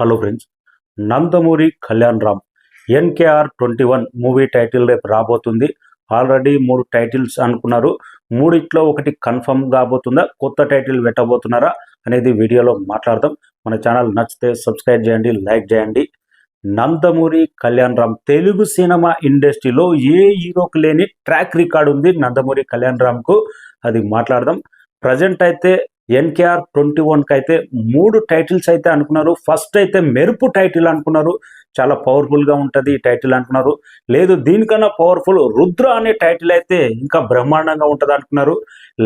Hello friends Nandamuri Kalyan Ram. NKR twenty one movie title రేపు రాబోతుంది. Already మూడు titles అనుకున్నారు. మూడిట్లో ఒకటి కన్ఫర్మ్ కాబోతుందా? కొత్త టైటిల్ పెట్టబోతున్నారా? అనేది వీడియోలో మాట్లాడదాం. మన ఛానల్ నచ్చితే సబ్స్క్రైబ్ చేయండి లైక్ చేయండి. నందమూరి కళ్యాణ్ రామ్. తెలుగు సినిమా ఇండస్ట్రీలో ఏ హీరోకి లేని ట్రాక్ రికార్డ్ ఉంది నందమూరి కళ్యాణ్ రామ్కు? అది మాట్లాడదాం. ప్రజెంట్ అయితే ఎన్కేఆర్ ట్వంటీ వన్కి అయితే మూడు టైటిల్స్ అయితే అనుకున్నారు. ఫస్ట్ అయితే మెరుపు టైటిల్ అనుకున్నారు. చాలా పవర్ఫుల్గా ఉంటుంది ఈ టైటిల్ అనుకున్నారు. లేదు దీనికన్నా పవర్ఫుల్ రుద్ర అనే టైటిల్ అయితే ఇంకా బ్రహ్మాండంగా ఉంటుంది అనుకున్నారు.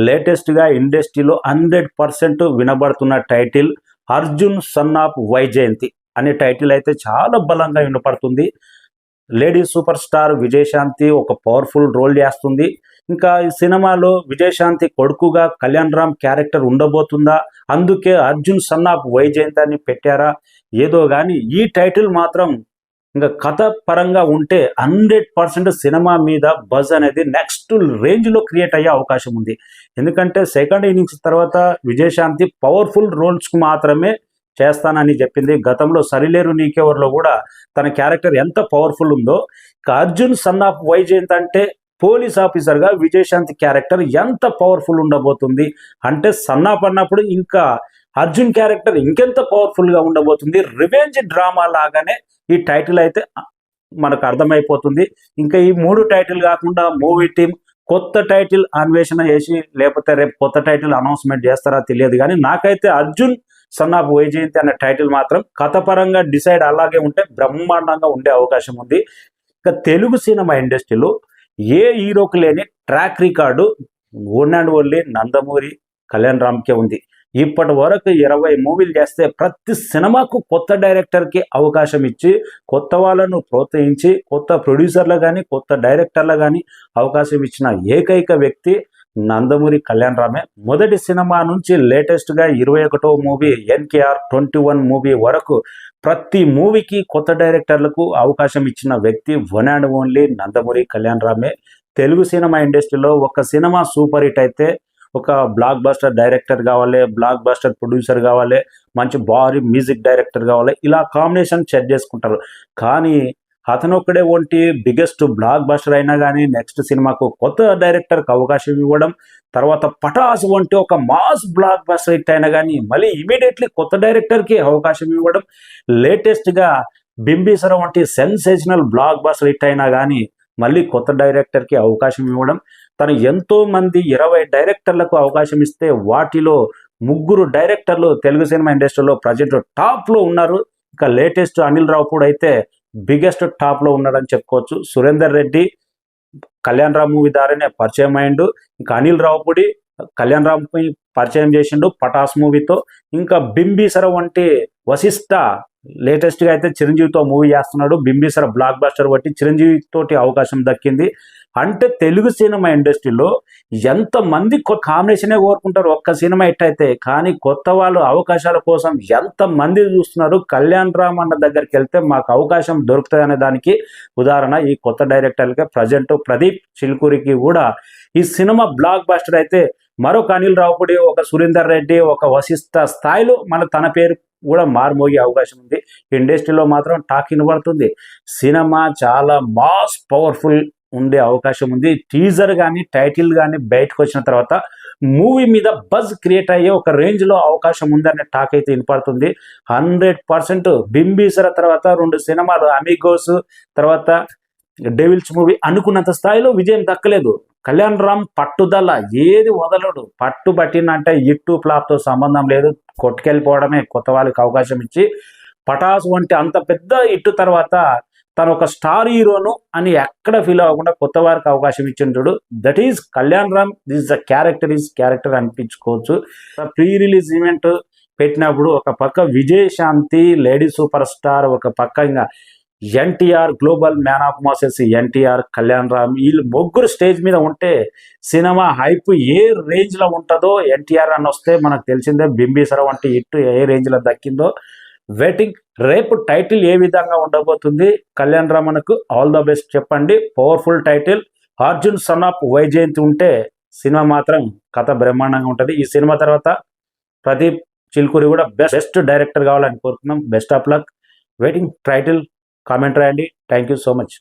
లేటెస్ట్గా ఇండస్ట్రీలో hundred percent వినబడుతున్న title Arjun son of Vyjayanthi అనే టైటిల్ అయితే చాలా బలంగా వినపడుతుంది. లేడీ సూపర్ స్టార్ విజయశాంతి ఒక పవర్ఫుల్ రోల్ చేస్తుంది. ఇంకా ఈ సినిమాలో విజయశాంతి కొడుకుగా కళ్యాణ్ రామ్ క్యారెక్టర్ ఉండబోతుందా? అందుకే అర్జున్ సన్ ఆఫ్ వైజయంతి అని పెట్టారా? ఏదో కానీ ఈ టైటిల్ మాత్రం ఇంకా కథ పరంగా ఉంటే హండ్రెడ్ పర్సెంట్ సినిమా మీద బజ్ అనేది నెక్స్ట్ రేంజ్లో క్రియేట్ అయ్యే అవకాశం ఉంది. ఎందుకంటే సెకండ్ ఇన్నింగ్స్ తర్వాత విజయశాంతి పవర్ఫుల్ రోల్స్కు మాత్రమే చేస్తానని చెప్పింది. గతంలో సరిలేరు నీకెవర్లో కూడా తన క్యారెక్టర్ ఎంత పవర్ఫుల్ ఉందో అర్జున్ సన్ ఆఫ్ వైజయంత్ అంటే పోలీస్ ఆఫీసర్గా విజయశాంతి క్యారెక్టర్ ఎంత పవర్ఫుల్ ఉండబోతుంది అంటే సన్ ఆఫ్ అన్నప్పుడు ఇంకా అర్జున్ క్యారెక్టర్ ఇంకెంత పవర్ఫుల్గా ఉండబోతుంది. రివెంజ్ డ్రామా లాగానే ఈ టైటిల్ అయితే మనకు అర్థమైపోతుంది. ఇంకా ఈ మూడు టైటిల్ కాకుండా మూవీ టీం కొత్త టైటిల్ అన్వేషణ చేసి లేకపోతే రేపు కొత్త టైటిల్ అనౌన్స్మెంట్ చేస్తారా తెలియదు కానీ నాకైతే అర్జున్ సన్ ఆఫ్ వైజయంతి అనే టైటిల్ మాత్రం కథపరంగా డిసైడ్ అలాగే ఉంటే బ్రహ్మాండంగా ఉండే అవకాశం ఉంది. ఇక తెలుగు సినిమా ఇండస్ట్రీలో ఏ హీరోకి లేని track record one and only Nandamuri Kalyan రామ్కే ఉంది. ఇప్పటి వరకు ఇరవై మూవీలు చేస్తే ప్రతి సినిమాకు కొత్త డైరెక్టర్కి అవకాశం ఇచ్చి కొత్త వాళ్ళను ప్రోత్సహించి కొత్త ప్రొడ్యూసర్లు కానీ కొత్త డైరెక్టర్లు కానీ అవకాశం ఇచ్చిన ఏకైక వ్యక్తి నందమూరి కళ్యాణ్ రామే మొదటి సినిమా నుంచి లేటెస్ట్గా ఇరవై ఒకటో movie NKR twenty one movie వరకు ప్రతి మూవీకి కొత్త డైరెక్టర్లకు అవకాశం ఇచ్చిన వ్యక్తి one and only Nandamuri Kalyan రామే. తెలుగు సినిమా ఇండస్ట్రీలో ఒక సినిమా సూపర్ హిట్ అయితే ఒక బ్లాక్ బస్టర్ డైరెక్టర్ కావాలి బ్లాక్ బస్టర్ ప్రొడ్యూసర్ కావాలి మంచి భారీ మ్యూజిక్ డైరెక్టర్ కావాలి ఇలా కాంబినేషన్ సెట్ చేసుకుంటారు. కానీ అతను ఒక్కడే వంటి బిగ్గెస్ట్ బ్లాక్ బస్టర్ అయినా కానీ నెక్స్ట్ సినిమాకు కొత్త డైరెక్టర్కి అవకాశం ఇవ్వడం తర్వాత పటాస్ వంటి ఒక మాస్ బ్లాక్ బస్టర్ హిట్ అయినా కానీ మళ్ళీ ఇమీడియట్లీ కొత్త డైరెక్టర్కి అవకాశం ఇవ్వడం లేటెస్ట్గా బింబీసర వంటి సెన్సేషనల్ బ్లాక్ బస్టర్ హిట్ అయినా కానీ మళ్ళీ కొత్త డైరెక్టర్కి అవకాశం ఇవ్వడం తను ఎంతో మంది ఇరవై డైరెక్టర్లకు అవకాశం ఇస్తే వాటిలో ముగ్గురు డైరెక్టర్లు తెలుగు సినిమా ఇండస్ట్రీలో ప్రజెంట్ టాప్లో ఉన్నారు. ఇక లేటెస్ట్ అనిల్ రావుపూడి అయితే బిగ్గెస్ట్ టాప్లో ఉన్నాడని చెప్పుకోవచ్చు. సురేందర్ రెడ్డి కళ్యాణ్ రామ్ మూవీ ద్వారానే పరిచయం అయిండు. ఇంకా అనిల్ రావుపూడి కళ్యాణ్ రామ్ పరిచయం చేసిండు పటాస్ మూవీతో. ఇంకా బింబీసర వంటి వశిష్ట లేటెస్ట్గా అయితే చిరంజీవితో మూవీ చేస్తున్నాడు. బింబీసర బ్లాక్ బస్టర్ బట్టి చిరంజీవి తోటి అవకాశం దక్కింది. అంటే తెలుగు సినిమా ఇండస్ట్రీలో ఎంతమంది కాంబినేషనే కోరుకుంటారు. ఒక్క సినిమా హిట్ అయితే కానీ కొత్త వాళ్ళు అవకాశాల కోసం ఎంతమంది చూస్తున్నారు? కళ్యాణ్ రామ్ అన్న దగ్గరికి వెళ్తే మాకు అవకాశం దొరుకుతుంది అనే దానికి ఉదాహరణ ఈ కొత్త డైరెక్టర్లకి. ప్రజెంట్ ప్రదీప్ చిల్కూరికి కూడా ఈ సినిమా బ్లాక్ బాస్టర్ అయితే మరొక అనిల్ రావుపూడి ఒక సురేందర్ రెడ్డి ఒక వశిష్ట స్థాయిలో మన తన పేరు కూడా మారుమోగే అవకాశం ఉంది. ఇండస్ట్రీలో మాత్రం టాక్ వినబడుతుంది. సినిమా చాలా మాస్ పవర్ఫుల్ ఉండే అవకాశం ఉంది. టీజర్ కానీ టైటిల్ కానీ బయటకు వచ్చిన తర్వాత మూవీ మీద బజ్ క్రియేట్ అయ్యే ఒక రేంజ్లో అవకాశం ఉందనే టాక్ అయితే వినపడుతుంది. హండ్రెడ్ పర్సెంట్ బింబీసర తర్వాత రెండు సినిమాలు అమిగోస్ తర్వాత డెవిల్స్ మూవీ అనుకున్నంత స్థాయిలో విజయం దక్కలేదు. కళ్యాణ్ రామ్ పట్టుదల ఏది వదలడు. పట్టుబట్టినంటే ఇట్టు ఫ్లాప్తో సంబంధం లేదు. కొట్టుకెళ్ళిపోవడమే కొత్త వాళ్ళకి అవకాశం ఇచ్చి పటాస్ వంటి అంత పెద్ద ఇట్టు తర్వాత తను ఒక స్టార్ హీరోను అని ఎక్కడ ఫీల్ అవ్వకుండా కొత్త వారికి అవకాశం ఇచ్చిన చూడు. That is Kalyan Ram this the character is character అనిపించుకోవచ్చు. Pre release event పెట్టినప్పుడు ఒక పక్క విజయశాంతి లేడీ సూపర్ స్టార్ ఒక పక్క ఇంకా NTR global man of masses NTR Kalyan Ram వీళ్ళు ముగ్గురు స్టేజ్ మీద ఉంటే సినిమా హైప్ ఏ రేంజ్లో ఉంటుందో ఎన్టీఆర్ అని వస్తే మనకు తెలిసిందే. బింబీసర వంటి ఇట్టు ఏ రేంజ్లో దక్కిందో. వెయిటింగ్ రేపు టైటిల్ ఏ విధంగా ఉండబోతుంది? కళ్యాణ్ రామన్కు ఆల్ ద బెస్ట్ చెప్పండి. Powerful title Arjun son of Vyjayanthi ఉంటే సినిమా మాత్రం కథ బ్రహ్మాండంగా ఉంటుంది. ఈ సినిమా తర్వాత ప్రదీప్ చిలుకూరి కూడా బెస్ట్ డైరెక్టర్ కావాలని కోరుకున్నాం best of luck waiting title comment రాయండి. Thank you so much